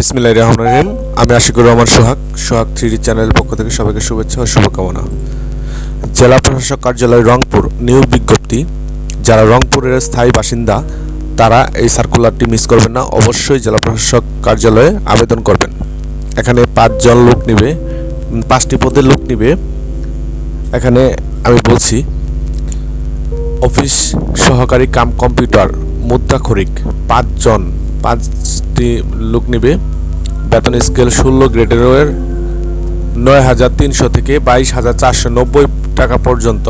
বিসমিল্লাহ রহমান রহিম। আমি আশিকুর রহমান সোহাগ সোহাগ থ্রি চ্যানেলের পক্ষ থেকে সবাইকে শুভেচ্ছা ও শুভকামনা। জেলা প্রশাসক কার্যালয় রংপুর নিয়োগ বিজ্ঞপ্তি। যারা রংপুরের স্থায়ী বাসিন্দা, তারা এই সার্কুলারটি মিস করবেন না। অবশ্যই জেলা প্রশাসক কার্যালয়ে আবেদন করবেন। এখানে পাঁচজন লোক নিবে পাঁচটি পদের লোক নিবে। এখানে আমি বলছি, অফিস সহকারী কাম কম্পিউটার মুদ্রাক্ষরিক পাঁচজন পাঁচটি লোক নিবে, বেতন স্কেল ষোলো গ্রেডের নয় হাজার তিনশো থেকে বাইশ হাজার চারশো নব্বই টাকা পর্যন্ত।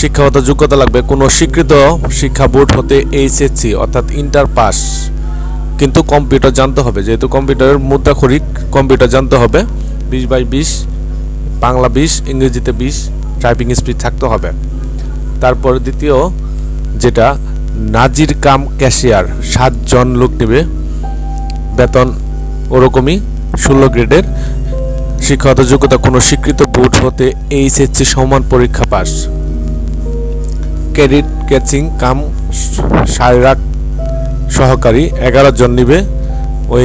শিক্ষাগত যোগ্যতা লাগবে কোনো স্বীকৃত শিক্ষা বোর্ড হতে এইচএসসি অর্থাৎ ইন্টার পাস কিন্তু কম্পিউটার জানতে হবে, যেহেতু কম্পিউটারের মুদ্রাক্ষরিক কম্পিউটার জানতে হবে। বিশ বাই বিশ, বাংলা বিশ, ইংরেজিতে বিশ টাইপিং স্পিড থাকতে হবে। তারপর দ্বিতীয়, যেটা নাজির কাম ক্যাশিয়ার সাতজন লোক নেবে। বেতন ওরকমই ষোলো গ্রেডের। শিক্ষাগত যোগ্যতা কোনো স্বীকৃত বোর্ড হতে এইচএসসি সমান পরীক্ষা পাস। ক্রেডিট ক্যাচিং, কাম সায়রাট সহকারী এগারো জন নিবে। ওই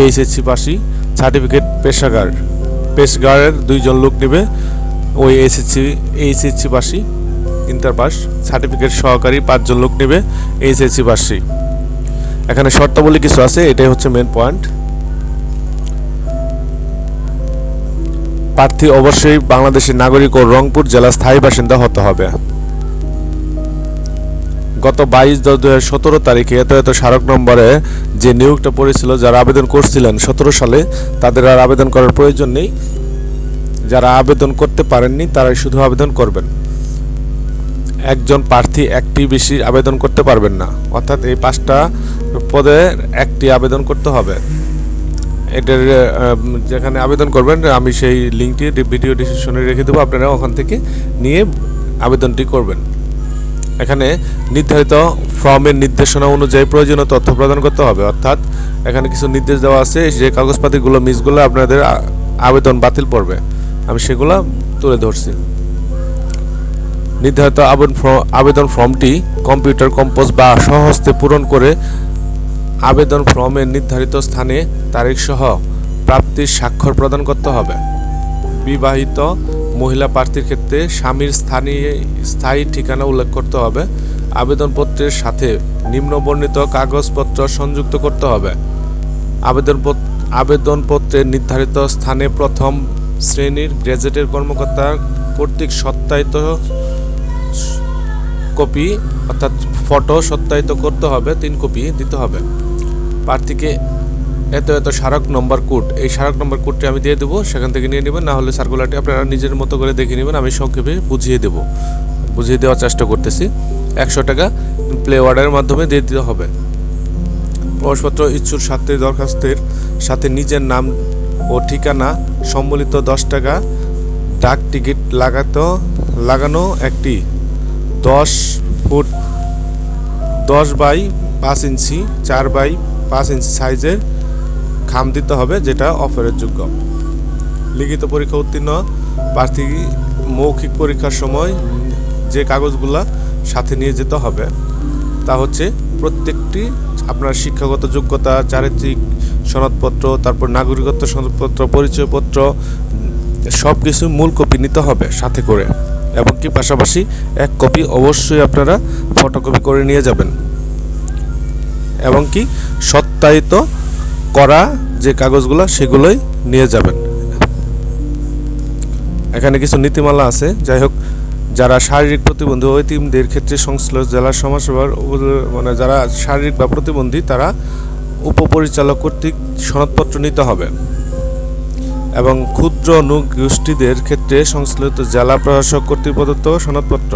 এইচএসসি পাশি সার্টিফিকেট পেশাগার। পেশগারের দুইজন লোক নেবে। ওই এসএসসি এইচএসসি পাশি ইন্টার পাস। সার্টিফিকেট সহকারী পাঁচজন লোক নেবে। এইচএসসি পাশি এখানে শর্তাবলী কিছু আছে, এটাই হচ্ছে মেন পয়েন্ট প্রার্থী অবশ্যই বাংলাদেশের নাগরিক ও রংপুর জেলার স্থায়ী বাসিন্দা হতে হবে। গত বাইশ দশ দু হাজার সতেরো তারিখে এত এত স্মারক নম্বরে যে নিয়োগটা পড়েছিল, যারা আবেদন করছিলেন সতেরো সালে, তাদের আর আবেদন করার প্রয়োজন নেই। যারা আবেদন করতে পারেননি, তারাই শুধু আবেদন করবেন। একজন প্রার্থী একটি বেশি আবেদন করতে পারবেন না। অর্থাৎ এই পাঁচটা পদে একটি আবেদন করতে হবে। এটার যেখানে আবেদন করবেন, আমি সেই লিঙ্কটি ভিডিও ডিসক্রিপশনে রেখে দেবো। আপনারা ওখান থেকে নিয়ে আবেদনটি করবেন। এখানে নির্ধারিত ফর্মের নির্দেশনা অনুযায়ী প্রয়োজনীয় তথ্য প্রদান করতে হবে। অর্থাৎ এখানে কিছু নির্দেশ দেওয়া আছে, যে কাগজপাতিগুলো, মিসগুলো আপনাদের আবেদন বাতিল পড়বে। আমি সেগুলো তুলে ধরছি। নির্ধারিত আবেদন ফর্মটি কম্পিউটার কম্পোজ বা স্বহস্তে পূরণ করে আবেদন ফর্মের নির্ধারিত স্থানে তারিখ সহ প্রাপ্তির স্বাক্ষর প্রদান করতে হবে। বিবাহিত মহিলা প্রার্থীর ক্ষেত্রে স্বামীর স্থানীয় স্থায়ী ঠিকানা উল্লেখ করতে হবে। আবেদনপত্রের সাথে নিম্নবর্ণিত কাগজপত্র সংযুক্ত করতে হবে। আবেদন আবেদনপত্রের নির্ধারিত স্থানে প্রথম শ্রেণির গ্র্যাজুয়েটের কর্মকর্তা কর্তৃক সত্যায়িত কপি, অর্থাৎ ফটো সত্যায়িত করতে হবে, তিন কপি দিতে হবে। প্রার্থীকে এত এত স্মারক নম্বর কোড, এই স্মারক নম্বর কোডটি আমি দিয়ে দেবো, সেখান থেকে নিয়ে নেবেন, না হলে সার্কুলারটি আপনারা নিজের মতো করে দেখে নেবেন, আমি সংক্ষেপে বুঝিয়ে দেবো। বুঝিয়ে দেওয়ার চেষ্টা করতেছি। একশো টাকা প্লে অর্ডারের মাধ্যমে দিয়ে দিতে হবে। প্রবেশপত্র ইচ্ছুর সাথে দরখাস্তের সাথে নিজের নাম ও ঠিকানা সম্বলিত দশ টাকা ডাক টিকিট লাগাতো, লাগানো একটি দশ ফুট দশ বাই পাঁচ ইঞ্চি, চার বাই পাঁচ ইঞ্চি সাইজের খাম দিতে হবে, যেটা অফারের যোগ্য। লিখিত পরীক্ষা উত্তীর্ণ প্রার্থী মৌখিক পরীক্ষার সময় যে কাগজগুলা সাথে নিয়ে যেতে হবে, তা হচ্ছে প্রত্যেকটি আপনার শিক্ষাগত যোগ্যতা, চারিত্রিক সনদপত্র, তারপর নাগরিকত্ব সনদপত্র, পরিচয়পত্র সব কিছু মূল কপি নিতে হবে সাথে করে। এবং কি পাশাপাশি এক কপি অবশ্যই আপনারা ফটোকপি করে নিয়ে যাবেন। এবং কি সত্যায়িত করা যে কাগজগুলো, সেগুলোই নিয়ে যাবেন। এখানে কিছু নীতিমালা আছে। যাই হোক যারা শারীরিক প্রতিবন্ধী ও এতিমদের ক্ষেত্রে সংশ্লিষ্ট জেলা সমাজসেবার মানে যারা শারীরিক বা প্রতিবন্ধী, তারা উপপরিচালক কর্তৃক সনদপত্র নিতে হবে। এবং ক্ষুদ্র গোষ্ঠীদের ক্ষেত্রে সংশ্লিষ্ট জেলা প্রশাসক কর্তৃক প্রদত্ত সনদপত্র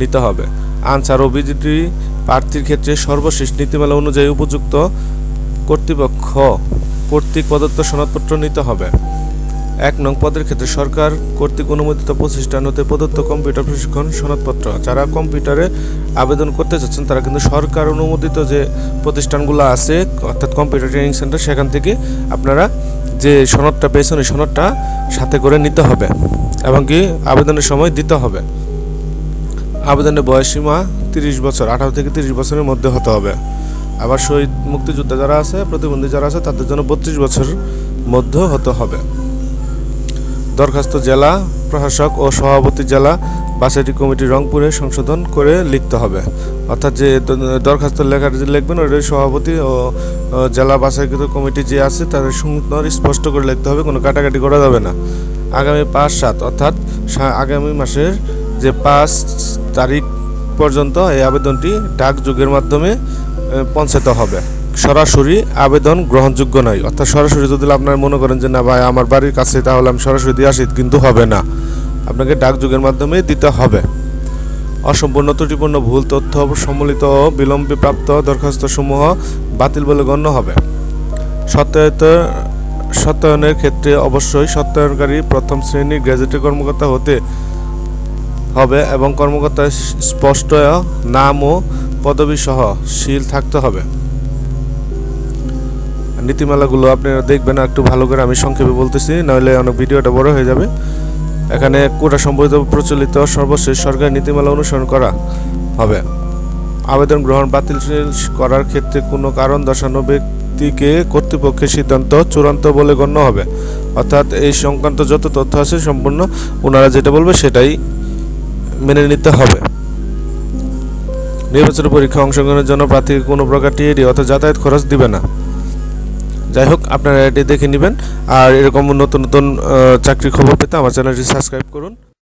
নিতে হবে। আনসার অভিযোগী প্রার্থীর ক্ষেত্রে সর্বশেষ নীতিমালা অনুযায়ী উপযুক্ত কর্তৃপক্ষ কর্তৃক প্রদত্ত সনদপত্র নিতে হবে। এক নং পদের ক্ষেত্রে সরকার কর্তৃক অনুমোদিত প্রতিষ্ঠান হতে প্রদত্ত কম্পিউটার প্রশিক্ষণ সনদপত্র। যারা কম্পিউটারে আবেদন করতে চাচ্ছেন তারা কিন্তু সরকার অনুমোদিত যে প্রতিষ্ঠানগুলো আছে, অর্থাৎ কম্পিউটার ট্রেনিং সেন্টার, সেখান থেকে আপনারা যে সনদটা পেয়েছেন, ওই সনদটা সাথে করে নিতে হবে এবং কি আবেদনের সময় দিতে হবে। আবেদনের বয়সীমা তিরিশ বছর, আঠারো থেকে তিরিশ বছরের মধ্যে হতে হবে। আবার শহীদ মুক্তিযোদ্ধা যারা আছে, প্রতিবন্ধী যারা আছে, তাদের জন্য বত্রিশ বছর মধ্যে হতে হবে। দরখাস্ত জেলা প্রশাসক ও সভাপতি জেলা বাছাইটি কমিটি রংপুরে সংশোধন করে লিখতে হবে। অর্থাৎ যে দরখাস্ত লেখার যে লিখবেন ওইটার সভাপতি ও জেলা বাছাইকৃত কমিটি যে আছে, তাদের সুন্দর স্পষ্ট করে লিখতে হবে, কোনো কাটাকাটি করা যাবে না। আগামী পাঁচ সাত, অর্থাৎ আগামী মাসের যে পাঁচ তারিখ পর্যন্ত এই আবেদনটি ডাক যুগের মাধ্যমে পৌঁছাতে হবে। সরাসরি আবেদন গ্রহণযোগ্য নয়। অর্থাৎ সরাসরি যদি আপনারা মনে করেন যে, না ভাই, আমার বাড়ির কাছে তাহলে আমি সরাসরি দিয়ে আসি, কিন্তু হবে না। আপনাকে ডাকযোগের মাধ্যমে দিতে হবে। অসম্পূর্ণ, ত্রুটিপূর্ণ, ভুল তথ্য সম্মিলিত বিলম্বে প্রাপ্ত দরখাস্তসমূহ বাতিল বলে গণ্য হবে। সত্যায়িত, সত্যায়নের ক্ষেত্রে অবশ্যই সত্যায়নকারী প্রথম শ্রেণির গ্র্যাজুয়েটেড কর্মকর্তা হতে হবে এবং কর্মকর্তার স্পষ্ট নাম ও পদবি সহ শিল থাকতে হবে। নীতিমালাগুলো আপনারা দেখবেন একটু ভালো করে আমি সংক্ষেপে বলতেছি নইলে অনেক ভিডিওটা বড় হয়ে যাবে। এখানে কোটা সম্পর্কিত প্রচলিত সর্বশেষ সরকারি নীতিমালা অনুসরণ করা হবে। আবেদন গ্রহণ বাতিল করার ক্ষেত্রে কোনো কারণ দর্শানো ব্যক্তিকে কর্তৃপক্ষের সিদ্ধান্ত চূড়ান্ত বলে গণ্য হবে। অর্থাৎ এই সংক্রান্ত যত তথ্য আছে সম্পূর্ণ ওনারা যেটা বলবে সেটাই মেনে নিতে হবে। নির্বাচনী পরীক্ষা অংশগ্রহণের জন্য প্রার্থীকে কোনো প্রকার টিএডি অর্থাৎ যাতায়াত খরচ দিবে না। যাই হোক আপনারা এটি দেখে নেবেন। আর এরকম নতুন নতুন চাকরির খবর পেতে আমার চ্যানেলটি সাবস্ক্রাইব করুন।